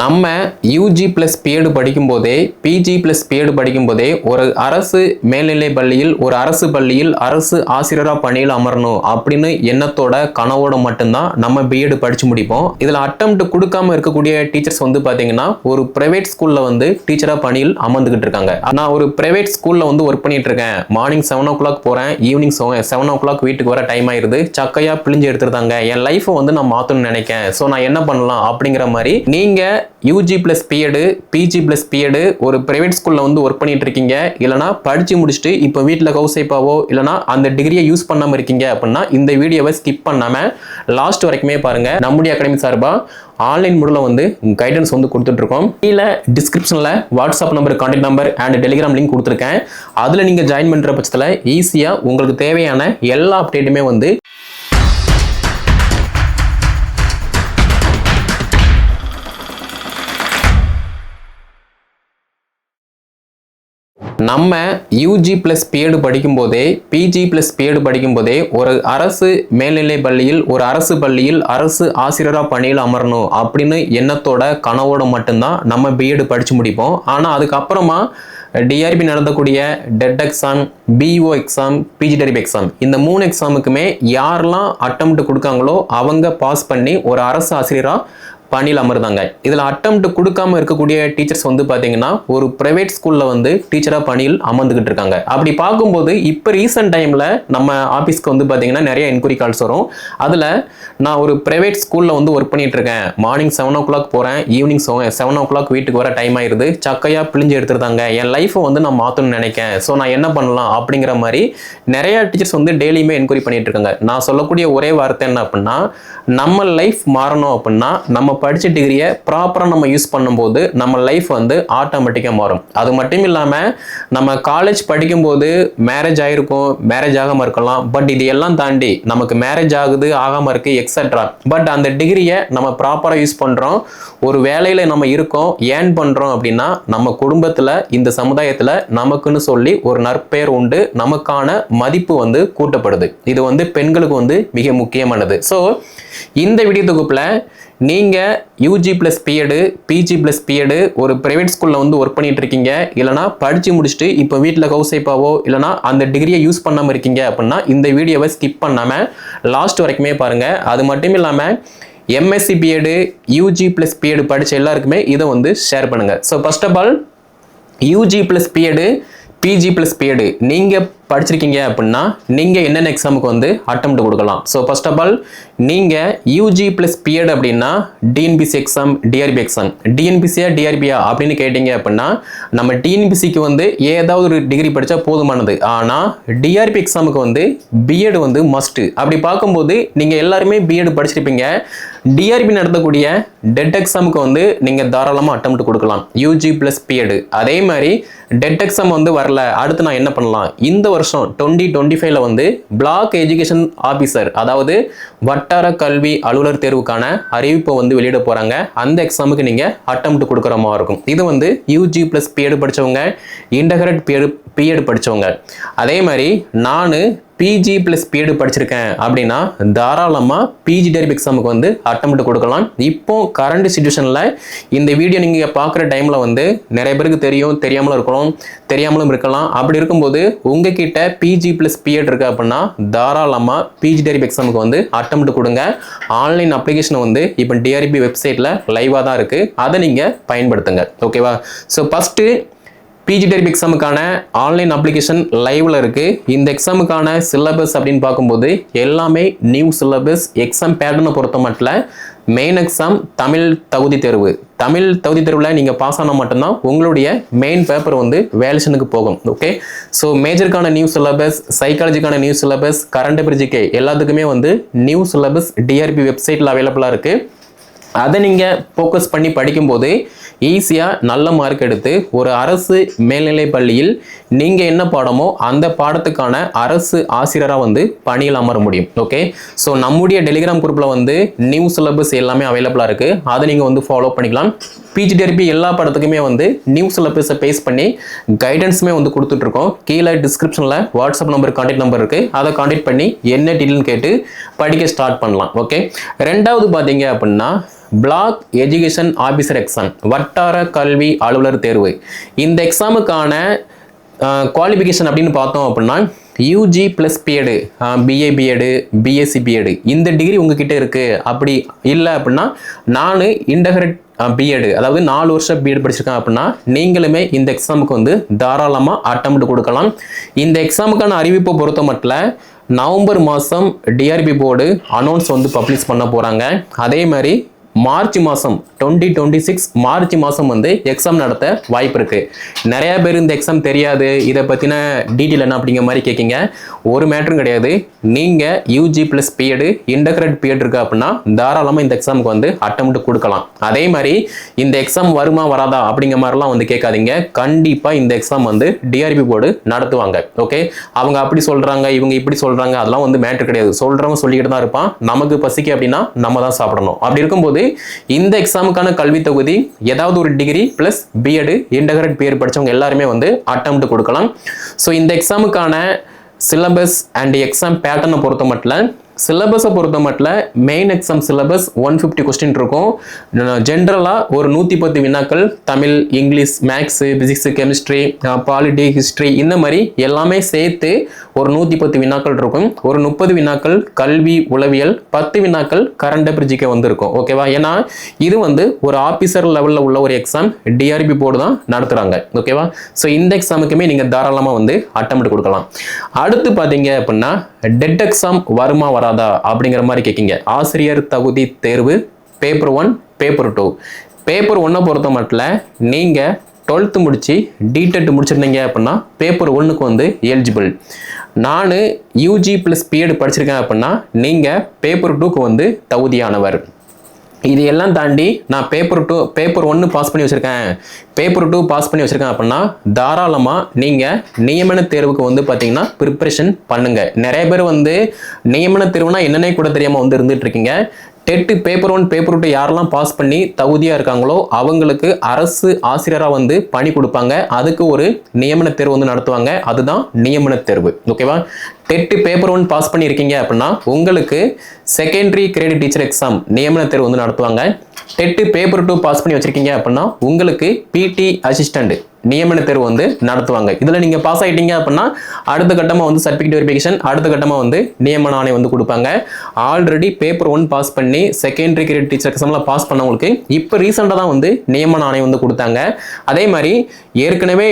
நம்ம UG plus BEd படிக்கும்போதே PG plus BEd படிக்கும்போதே ஒரு அரசு மேல்நிலை பள்ளியில் ஒரு அரசு பள்ளியில் அரசு ஆசிரியராக பணியில் அமரணும் அப்படின்னு எண்ணத்தோட கனவோட மட்டும்தான் நம்ம பிஎட் படித்து முடிப்போம். இதில் அட்டம்ப்ட் கொடுக்காம இருக்கக்கூடிய டீச்சர்ஸ் வந்து பார்த்தீங்கன்னா ஒரு ப்ரைவேட் ஸ்கூலில் வந்து டீச்சராக பணியில் அமர்ந்துகிட்டு இருக்காங்க. நான் ஒரு ப்ரைவேட் ஸ்கூலில் வந்து ஒர்க் பண்ணிட்டு இருக்கேன். மார்னிங் செவன் ஓ கிளாக் போகிறேன் ஈவினிங் செவன் ஓ கிளாக் வீட்டுக்கு வர டைம் ஆயிடுது சக்கையாக பிழிஞ்சு எடுத்துருந்தாங்க என் லைஃப்பை வந்து நான் மாற்றணும்னு நினைக்கேன். ஸோ நான் என்ன பண்ணலாம் அப்படிங்கிற மாதிரி நீங்கள் UG plus BEd PG plus BEd ஒரு பிரைவேட் ஸ்கூலில் வந்து ஒர்க் பண்ணிட்டு இருக்கீங்க இல்லைனா படித்து முடிச்சுட்டு இப்போ வீட்டில் ஹவுஸ் ஒய்ஃபாவோ இல்லைனா அந்த டிகிரியை யூஸ் பண்ணாமல் இருக்கீங்க அப்படின்னா இந்த வீடியோவை ஸ்கிப் பண்ணாமல் லாஸ்ட் வரைக்குமே பாருங்கள் நம்முடைய அகாடமி சார்பாக ஆன்லைன் மூலம் வந்து கைடன்ஸ் வந்து கொடுத்துட்ருக்கோம் கீழே டிஸ்கிரிப்ஷனில் WhatsApp number contact number and Telegram link கொடுத்துருக்கேன். அதில் நீங்கள் ஜாயின் பண்ணுற பட்சத்தில் ஈஸியாக உங்களுக்கு தேவையான எல்லா அப்டேட்டுமே வந்து நம்ம யூஜி ப்ளஸ் பிஎடு படிக்கும்போதே பிஜி ப்ளஸ் பிஎடு படிக்கும்போதே ஒரு அரசு மேல்நிலை பள்ளியில் ஒரு அரசு பள்ளியில் அரசு ஆசிரியராக பணியில் அமரணும் அப்படின்னு எண்ணத்தோட கனவோட மட்டும்தான் நம்ம பிஎடு படித்து முடிப்போம். ஆனால் அதுக்கப்புறமா டிஆர்பி நடந்தக்கூடிய TET exam PO exam PG TRB exam இந்த மூணு எக்ஸாமுக்குமே யாரெல்லாம் அட்டம் கொடுக்காங்களோ அவங்க பாஸ் பண்ணி ஒரு அரசு ஆசிரியராக பணியில் அமர்ந்தாங்க. இதில் அட்டம்ப்ட் கொடுக்காம இருக்கக்கூடிய டீச்சர்ஸ் வந்து பார்த்தீங்கன்னா ஒரு ப்ரைவேட் ஸ்கூலில் வந்து டீச்சராக பணியில் அமர்ந்துக்கிட்டு இருக்காங்க. அப்படி பார்க்கும்போது இப்போ ரீசெண்ட் டைமில் நம்ம ஆஃபீஸ்க்கு வந்து பார்த்தீங்கன்னா நிறைய என்கொயரி கால்ஸ் வரும். அதில் நான் ஒரு ப்ரைவேட் ஸ்கூலில் வந்து ஒர்க் பண்ணிகிட்டு இருக்கேன். மார்னிங் செவன் ஓ கிளாக் போகிறேன் ஈவினிங் செவன் ஓ கிளாக் வீட்டுக்கு வர டைம் ஆயிடுது சக்கையாக பிழிஞ்சு எடுத்துருந்தாங்க. என் லைஃப்பை வந்து நான் மாற்றணும்னு நினைக்கேன். ஸோ நான் என்ன பண்ணலாம் அப்படிங்கிற மாதிரி நிறைய டீச்சர்ஸ் வந்து டெய்லியுமே என்கொயரி பண்ணிட்டு இருக்காங்க. நான் சொல்லக்கூடிய ஒரே வார்த்தை என்ன அப்படின்னா நம்ம லைஃப் மாறணும் அப்படின்னா நம்ம படித்த டிகிரியை ப்ராப்பராக நம்ம யூஸ் பண்ணும்போது நம்ம லைஃப் வந்து ஆட்டோமேட்டிக்காக மாறும். அது மட்டும் இல்லாமல் நம்ம காலேஜ் படிக்கும்போது மேரேஜ் ஆகிருக்கும் மேரேஜ் ஆகாமல் இருக்கலாம். பட் இது எல்லாம் தாண்டி நமக்கு மேரேஜ் ஆகுது ஆகாமல் இருக்குது எக்ஸட்ரா பட் அந்த டிகிரியை நம்ம ப்ராப்பராக யூஸ் பண்ணுறோம் ஒரு வேலையில் நம்ம இருக்கோம் ஏன் பண்ணுறோம் அப்படின்னா நம்ம குடும்பத்தில் இந்த சமுதாயத்தில் நமக்குன்னு சொல்லி ஒரு நற்பெயர் உண்டு. நமக்கான மதிப்பு வந்து கூட்டப்படுது. இது வந்து பெண்களுக்கு வந்து மிக முக்கியமானது. ஸோ இந்த வீடியோ தொகுப்பில் நீங்கள் UG plus BEd PG plus BEd ஒரு ப்ரைவேட் ஸ்கூலில் வந்து ஒர்க் பண்ணிட்டு இருக்கீங்க இல்லைனா படித்து முடிச்சுட்டு இப்போ வீட்டில் ஹவுஸ் ஒய்ஃபாவோ இல்லைனா அந்த டிகிரியை யூஸ் பண்ணாமல் இருக்கீங்க அப்படின்னா இந்த வீடியோவை ஸ்கிப் பண்ணாமல் லாஸ்ட் வரைக்குமே பாருங்கள் அது மட்டும் இல்லாமல் MSc BEd UG plus BEd படித்த எல்லாருக்குமே இதை வந்து ஷேர் பண்ணுங்கள் so first of all UG plus BEd PG plus BEd நீங்கள் படிச்சிருக்கீங்க அப்படின்னா நீங்கள் என்னென்ன எக்ஸாமுக்கு வந்து அட்டம்ப்ட் கொடுக்கலாம். ஸோ ஃபர்ஸ்ட் ஆஃப் ஆல் நீங்கள் யூஜி ப்ளஸ் பிஎட் அப்படின்னா டிஎன்பிசி எக்ஸாம் டிஆர்பி எக்ஸாம் டிஎன்பிசியா டிஆர்பியா அப்படின்னு கேட்டிங்க அப்படின்னா நம்ம டிஎன்பிசிக்கு வந்து ஏதாவது ஒரு டிகிரி படித்தா போதுமானது. ஆனால் டிஆர்பி எக்ஸாமுக்கு வந்து பிஎட் வந்து மஸ்ட்டு அப்படி பார்க்கும்போது நீங்கள் எல்லாருமே பிஎட் படிச்சிருப்பீங்க. டிஆர்பி நடத்தக்கூடிய டெட் எக்ஸாமுக்கு வந்து நீங்கள் தாராளமாக அட்டம்ப்ட் கொடுக்கலாம். யூஜி ப்ளஸ் பிஎட் அதே மாதிரி டெட் எக்ஸாம் வந்து வரல. அடுத்து நான் என்ன பண்ணலாம்? இந்த வருஷம் டுவெண்ட்டி டுவெண்ட்டி ஃபைவ்ல வந்து பிளாக் எஜுகேஷன் ஆஃபீஸர் அதாவது வட்டார கல்வி அலுவலர் தேர்வுக்கான அறிவிப்பை வந்து வெளியிட போகிறாங்க அந்த எக்ஸாமுக்கு நீங்கள் அட்டம்ப்ட் கொடுக்குற மாதிரி இருக்கும். இது வந்து யூஜி ப்ளஸ் பிஎட் படித்தவங்க இன்டகிரேட் பிஎட் பிஎட் படித்தவங்க அதே மாதிரி நான் பிஜி ப்ளஸ் பிஎட் படிச்சிருக்கேன். அப்படின்னா தாராளமாக பிஜி டெரிப் எக்ஸாமுக்கு வந்து அட்டம்ப்ட் கொடுக்கலாம். இப்போ கரண்ட் சுச்சுவேஷனில் இந்த வீடியோ நீங்கள் பார்க்குற டைமில் வந்து நிறைய பேருக்கு தெரியும் தெரியாமலும் இருக்கலாம் தெரியாமலும் இருக்கலாம். அப்படி இருக்கும்போது உங்ககிட்ட பிஜி ப்ளஸ் பிஎட் இருக்கு அப்படின்னா தாராளமாக பிஜி டெரிப் எக்ஸாமுக்கு வந்து அட்டம்ப்ட் கொடுங்க. ஆன்லைன் அப்ளிகேஷனை வந்து இப்போ டிஆர்பி வெப்சைட்டில் லைவாக தான் இருக்குது அதை நீங்கள் பயன்படுத்துங்க. ஓகேவா ஸோ ஃபஸ்ட்டு பிஜி டெரிப் எக்ஸாமுக்கான ஆன்லைன் அப்ளிகேஷன் லைவ்ல இருக்கு. இந்த எக்ஸாமுக்கான சிலபஸ் அப்படின்னு பார்க்கும்போது எல்லாமே நியூ சிலபஸ் எக்ஸாம் பேட்டர்னை பொறுத்த மட்டும் மெயின் எக்ஸாம் தமிழ் தகுதி தேர்வு. தமிழ் தகுதி தேர்வில் நீங்கள் பாஸ் ஆனால் மட்டும்தான் உங்களுடைய மெயின் பேப்பர் வந்து வேலேஷனுக்கு போகும். ஓகே ஸோ மேஜருக்கான நியூ சிலபஸ் சைக்காலஜிக்கான நியூ சிலபஸ் கரண்ட் பிரிஜிகே எல்லாத்துக்குமே வந்து நியூ சிலபஸ் டிஆர்பி வெப்சைட்டில் அவைலபிளாக இருக்குது அதை நீங்கள் ஃபோக்கஸ் பண்ணி படிக்கும்போது ஈஸியாக நல்ல மார்க் எடுத்து ஒரு அரசு மேல்நிலை பள்ளியில் நீங்கள் என்ன பாடமோ அந்த பாடத்துக்கான அரசு ஆசிரியராக வந்து பணியில் அமர முடியும். ஓகே ஸோ நம்முடைய டெலிகிராம் குரூப்பில் வந்து நியூ சிலபஸ் எல்லாமே அவைலபிளாக இருக்குது அதை நீங்கள் வந்து ஃபாலோ பண்ணிக்கலாம். பிஜிடிஆர்பி எல்லா படத்துக்குமே வந்து நியூ சிலபஸை பேஸ் பண்ணி கைடன்ஸுமே வந்து கொடுத்துட்ருக்கோம் கீழே டிஸ்கிரிப்ஷனில் வாட்ஸ்அப் நம்பர் கான்டாக்ட் நம்பர் இருக்குது அதை கான்டாக்ட் பண்ணி என்ன டீட்டெயில்னு கேட்டு படிக்க ஸ்டார்ட் பண்ணலாம். ஓகே ரெண்டாவது பார்த்தீங்க அப்படின்னா பிளாக் எஜுகேஷன் ஆஃபீஸர் எக்ஸாம் வட்டார கல்வி அலுவலர் தேர்வு. இந்த எக்ஸாமுக்கான குவாலிஃபிகேஷன் அப்படின்னு பார்த்தோம் அப்படின்னா UG plus BEd BA BEd BSc BEd இந்த டிகிரி உங்ககிட்ட இருக்குது அப்படி இல்லை அப்படின்னா நான் இன்டகிரேட் பிஎடு அதாவது நாலு வருஷம் பிஎட் படிச்சிருக்கேன் அப்படின்னா நீங்களுமே இந்த எக்ஸாமுக்கு வந்து தாராளமாக அட்டம்ப்ட் கொடுக்கலாம். இந்த எக்ஸாமுக்கான அறிவிப்பை பொறுத்த மட்டும் நவம்பர் மாதம் டிஆர்பி போர்டு அனௌன்ஸ் வந்து பப்ளிஷ் பண்ண போகிறாங்க அதே மாதிரி மார்ச் மாதம் டுவெண்ட்டி டுவெண்ட்டி சிக்ஸ் மார்ச் மாதம் வந்து எக்ஸாம் நடத்த வாய்ப்பு இருக்குது நிறைய பேர் இந்த எக்ஸாம் தெரியாது. இதை பற்றின டீட்டெயில் என்ன அப்படிங்கிற மாதிரி கேட்குங்க ஒரு மேட்டரும் கிடையாது. நீங்கள் UG plus BEd integrate BEd இருக்கு அப்படின்னா தாராளமாக இந்த எக்ஸாமுக்கு வந்து அட்டம்ப்ட் கொடுக்கலாம். அதே மாதிரி இந்த எக்ஸாம் வருமா வராதா அப்படிங்கிற மாதிரிலாம் வந்து கேட்காதீங்க. கண்டிப்பாக இந்த எக்ஸாம் வந்து டிஆர்பி போர்டு நடத்துவாங்க. ஓகே அவங்க அப்படி சொல்கிறாங்க இவங்க இப்படி சொல்கிறாங்க அதெல்லாம் வந்து மேட்ரு கிடையாது. சொல்கிறவங்க சொல்லிக்கிட்டு தான் இருப்பான். நமக்கு பசிக்கு அப்படின்னா நம்ம தான் சாப்பிடணும். அப்படி இருக்கும்போது இந்த எக்ஸாமுக்கான கல்வி தொகுதி ஏதாவது ஒரு degree plus BEd integrate BEd படித்தவங்க எல்லாருமே வந்து அட்டம் கொடுக்கலாம். ஸோ இந்த எக்ஸாமுக்கான சிலபஸ் அண்ட் எக்ஸாம் பேட்டர்னை பொறுத்த மட்டும் சிலபஸை பொறுத்த மட்டும் main exam syllabus one fifty question இருக்கும். ஜென்ரலாக ஒரு நூற்றி பத்து வினாக்கள் Tamil English maths physics chemistry polity history இந்த மாதிரி எல்லாமே சேர்த்து ஒரு நூற்றி பத்து வினாக்கள் இருக்கும். ஒரு முப்பது வினாக்கள் கல்வி உளவியல் பத்து வினாக்கள் கரண்ட் அஃபேர் வந்திருக்கும். ஓகேவா ஏன்னா இது வந்து ஒரு ஆஃபீஸர் லெவலில் உள்ள ஒரு எக்ஸாம் டிஆர்பி போர்டு தான் நடத்துகிறாங்க ஓகேவா ஸோ இந்த எக்ஸாமுக்குமே நீங்கள் தாராளமாக வந்து அட்டம் கொடுக்கலாம். அடுத்து பார்த்தீங்க அப்படின்னா டெட் எக்ஸாம் வருமா கூடாதா அப்படிங்கிற மாதிரி கேட்கிங்க. ஆசிரியர் தகுதி தேர்வு paper one paper two paper ஒன்னை பொறுத்த மட்டும் நீங்கள் டுவெல்த்து முடித்து டிடெட் முடிச்சிருந்தீங்க அப்படின்னா பேப்பர் ஒன்றுக்கு வந்து எலிஜிபிள் நான் யூஜி ப்ளஸ் பிஎட் படிச்சிருக்கேன் அப்படின்னா நீங்கள் பேப்பர் டூக்கு வந்து தகுதியானவர். இது எல்லாம் தாண்டி நான் பேப்பர் டூ பேப்பர் ஒன்று பாஸ் பண்ணி வச்சுருக்கேன். பேப்பர் டூ பாஸ் பண்ணி வச்சுருக்கேன் அப்படின்னா தாராளமாக நீங்கள் நியமன தேர்வுக்கு வந்து பார்த்தீங்கன்னா ப்ரிப்பரேஷன் பண்ணுங்கள் நிறைய பேர் வந்து நியமன தேர்வுனா என்னன்னே கூட தெரியாமல் வந்து இருந்துகிட்ருக்கீங்க TET paper one paper two யாரெல்லாம் பாஸ் பண்ணி தகுதியாக இருக்காங்களோ அவங்களுக்கு அரசு ஆசிரியராக வந்து பணி கொடுப்பாங்க. அதுக்கு ஒரு நியமன தேர்வு வந்து நடத்துவாங்க. அதுதான் நியமன தேர்வு. ஓகேவா டெட்டு பேப்பர் ஒன் பாஸ் பண்ணியிருக்கீங்க அப்படின்னா உங்களுக்கு செகண்டரி கிரேடிட் டீச்சர் எக்ஸாம் நியமன தேர்வு வந்து நடத்துவாங்க. டெட்டு பேப்பர் டூ பாஸ் பண்ணி வச்சுருக்கீங்க அப்படின்னா உங்களுக்கு பிடி அசிஸ்டண்ட் நியமன தேர்வு வந்து நடத்துவாங்க. இதில் நீங்கள் பாஸ் ஆகிட்டீங்க அப்படின்னா அடுத்த கட்டமாக வந்து சர்டிஃபிகேட் வெரிஃபிகேஷன் அடுத்த கட்டமாக வந்து நியமன ஆணை வந்து கொடுப்பாங்க. ஆல்ரெடி பேப்பர் ஒன் பாஸ் பண்ணி செகண்டரி கிரேட் டீச்சர் எக்ஸாமில் பாஸ் பண்ணவங்களுக்கு இப்போ ரீசெண்டாக தான் வந்து நியமன ஆணை வந்து கொடுத்தாங்க. அதே மாதிரி ஏற்கனவே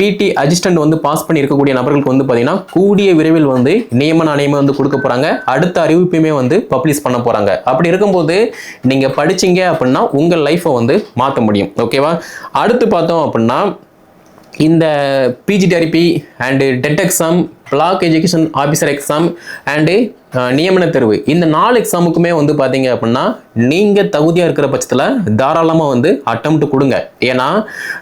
பிடி அசிஸ்டன்ட் வந்து பாஸ் பண்ணி இருக்கக்கூடிய நபர்களுக்கு வந்து பார்த்தீங்கன்னா கூடிய விரைவில் வந்து நியமன ஆணையமே வந்து கொடுக்க போகிறாங்க அடுத்த அறிவிப்பையுமே வந்து பப்ளிஷ் பண்ண போகிறாங்க அப்படி இருக்கும்போது நீங்கள் படிச்சீங்க அப்படின்னா உங்கள் லைஃப்பை வந்து மாற்ற முடியும். ஓகேவா அடுத்து பார்த்தோம் அப்படின்னா இந்த PG TRB and TET exam block education officer exam and நியமன தேர்வு. இந்த நாலு எக்ஸாமுக்குமே வந்து பார்த்தீங்க அப்படின்னா நீங்கள் தகுதியாக இருக்கிற பட்சத்தில் தாராளமாக வந்து அட்டம்ப்ட் கொடுங்க. ஏன்னா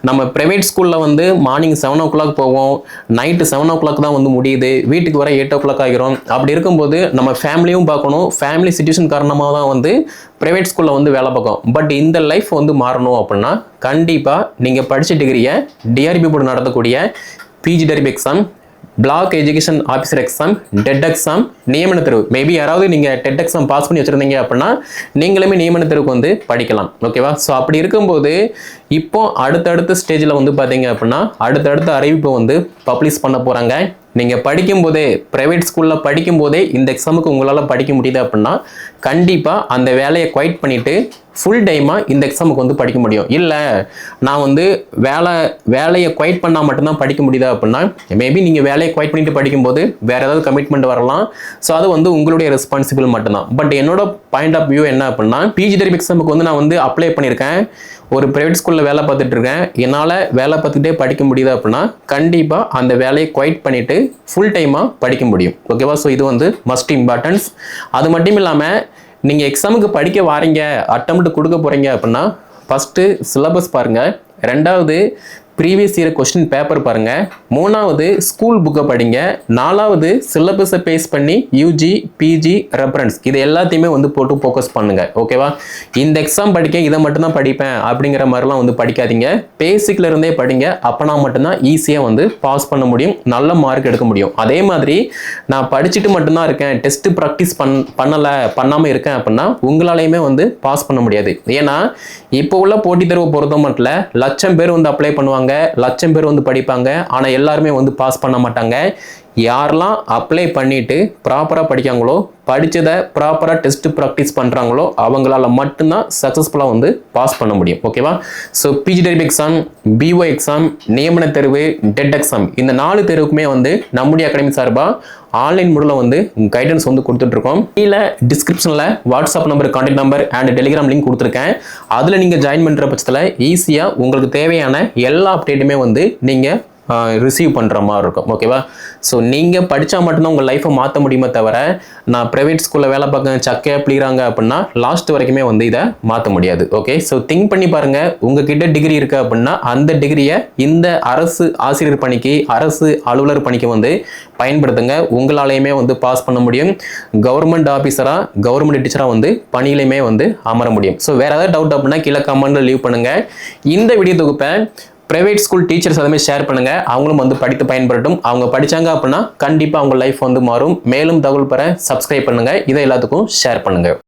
நம்ம ப்ரைவேட் ஸ்கூலில் வந்து மார்னிங் செவன் ஓ கிளாக் போவோம் நைட்டு செவன் ஓ கிளாக் தான் வந்து முடியுது வீட்டுக்கு வர எயிட் ஓ கிளாக் ஆகிரும். அப்படி இருக்கும்போது நம்ம ஃபேமிலியும் பார்க்கணும். ஃபேமிலி சுச்சுவேஷன் காரணமாக தான் வந்து ப்ரைவேட் ஸ்கூலில் வந்து வேலை பார்க்கும். பட் இந்த லைஃப் வந்து மாறணும் அப்படின்னா கண்டிப்பாக நீங்கள் படித்த டிகிரியை டிஆர்பி போர்டு நடத்தக்கூடிய PG TRB exam block education officer exam TET exam நியமன தேர்வு மேபி யாராவது நீங்கள் டெட் எக்ஸாம் பாஸ் பண்ணி வச்சுருந்தீங்க அப்படின்னா நீங்களுமே நியமன தேர்வுக்கு வந்து படிக்கலாம். ஓகேவா ஸோ அப்படி இருக்கும்போது இப்போ அடுத்தடுத்த ஸ்டேஜில் வந்து பார்த்தீங்க அப்படின்னா அடுத்தடுத்த அறிவிப்பை வந்து பப்ளிஷ் பண்ண போகிறாங்க நீங்கள் படிக்கும்போதே ப்ரைவேட் ஸ்கூலில் படிக்கும்போதே இந்த எக்ஸாமுக்கு உங்களால் படிக்க முடியுது அப்படின்னா கண்டிப்பாக அந்த வேலையை குவைட் பண்ணிவிட்டு ஃபுல் டைமாக இந்த எக்ஸாமுக்கு வந்து படிக்க முடியும். இல்லை நான் வந்து வேலை வேலையை குவைட் பண்ணால் மட்டும்தான் படிக்க முடியுதா அப்படின்னா மேபி நீங்கள் வேலையை குவைட் பண்ணிட்டு படிக்கும்போது வேறு ஏதாவது கமிட்மெண்ட் வரலாம். ஸோ அது வந்து உங்களுடைய ரெஸ்பான்சிபிள் மட்டும்தான். பட் என்னோட பாயிண்ட் ஆஃப் வியூ என்ன அப்படின்னா பிஜி டெரிப் எக்ஸாமுக்கு வந்து நான் வந்து அப்ளை பண்ணியிருக்கேன். ஒரு ப்ரைவேட் ஸ்கூலில் வேலை பார்த்துட்டு இருக்கேன் என்னால் வேலை பார்த்துக்கிட்டே படிக்க முடியுது அப்படின்னா கண்டிப்பாக அந்த வேலையை குவைட் பண்ணிவிட்டு ஃபுல் டைமாக படிக்க முடியும். ஓகேவா ஸோ இது வந்து மஸ்ட் இம்பார்ட்டன்ஸ் அது மட்டும் இல்லாமல் நீங்கள் எக்ஸாமுக்கு படிக்க வாரீங்க அட்டம்ப்ட் கொடுக்க போகிறீங்க அப்படின்னா ஃபஸ்ட்டு சிலபஸ் பாருங்கள் ரெண்டாவது ப்ரீவியஸ் இயர் கொஸ்டின் பேப்பர் பாருங்கள் மூணாவது ஸ்கூல் புக்கை படிங்க. நாலாவது சிலபஸை பேஸ் பண்ணி யூஜி பிஜி ரெஃபரன்ஸ் இது எல்லாத்தையுமே வந்து போட்டு ஃபோக்கஸ் பண்ணுங்கள் ஓகேவா இந்த எக்ஸாம் படிக்க இதை மட்டும்தான் படிப்பேன் அப்படிங்கிற மாதிரிலாம் வந்து படிக்காதீங்க. பேசிக்ல இருந்தே படிங்க. அப்போனா மட்டும்தான் ஈஸியாக வந்து பாஸ் பண்ண முடியும். நல்ல மார்க் எடுக்க முடியும். அதே மாதிரி நான் படிச்சுட்டு மட்டும்தான் இருக்கேன். டெஸ்ட் ப்ராக்டிஸ் பண் பண்ணலை பண்ணாமல் இருக்கேன் அப்படின்னா உங்களாலையுமே வந்து பாஸ் பண்ண முடியாது. ஏன்னா இப்போ உள்ள போட்டித் தேர்வு பொறுத்த மட்டும் லட்சம் பேர் வந்து அப்ளை பண்ணுவாங்க. லட்சம் பேர் வந்து படிப்பாங்க ஆனால் எல்லாருமே வந்து பாஸ் பண்ண மாட்டாங்க. யாரெல்லாம் அப்ளை பண்ணிட்டு ப்ராப்பராக படிக்காங்களோ படித்ததை ப்ராப்பராக டெஸ்ட் ப்ராக்டிஸ் பண்ணுறாங்களோ அவங்களால மட்டும்தான் சக்ஸஸ்ஃபுல்லாக வந்து பாஸ் பண்ண முடியும். ஓகேவா so PG TRB exam BO exam நியமன தேர்வு டெட் எக்ஸாம் இந்த நாலு தேர்வுக்குமே வந்து நம்முடைய அகாடமி சார்பாக ஆன்லைன் முறையில் வந்து கைடன்ஸ் வந்து கொடுத்துட்ருக்கோம். கீழே டிஸ்கிரிப்ஷனில் WhatsApp number contact number and Telegram link கொடுத்துருக்கேன். அதில் நீங்கள் ஜாயின் பண்ணுற பட்சத்தில் ஈஸியாக உங்களுக்கு தேவையான எல்லா அப்டேட்டுமே வந்து நீங்கள் ரிசீவ் பண்ணுற மாதிரி இருக்கும். ஓகேவா ஸோ நீங்கள் படித்தா மட்டும்தான் உங்கள் லைஃப்பை மாற்ற முடியுமே தவிர நான் ப்ரைவேட் ஸ்கூலில் வேலை பார்க்க சக்கையாக பிளிகிறாங்க அப்படின்னா லாஸ்ட் வரைக்குமே வந்து இதை மாற்ற முடியாது. ஓகே ஸோ திங்க் பண்ணி பாருங்கள் உங்ககிட்ட டிகிரி இருக்குது அப்படின்னா அந்த டிகிரியை இந்த அரசு ஆசிரியர் பணிக்கு அரசு அலுவலர் பணிக்கு வந்து பயன்படுத்துங்க. உங்களாலேயுமே வந்து பாஸ் பண்ண முடியும். கவர்மெண்ட் ஆஃபீஸராக கவர்மெண்ட் டீச்சராக வந்து பணியிலையுமே வந்து அமர முடியும். ஸோ வேறு ஏதாவது டவுட் அப்படின்னா கீழே கமெண்ட்டில் லீவ் பண்ணுங்கள் இந்த வீடியோ தொகுப்பை ப்ரைவேட் ஸ்கூல் டீச்சர்ஸ் அதுமாதிரி ஷேர் பண்ணுங்கள் அவங்களும் வந்து படித்து பயன்படட்டும் அவங்க படிச்சாங்க அப்படின்னா கண்டிப்பாக அவங்க லைஃப் வந்து மாறும். மேலும் தகவல் பெற சப்ஸ்கிரைப் பண்ணுங்க. இதை எல்லாத்துக்கும் ஷேர் பண்ணுங்கள்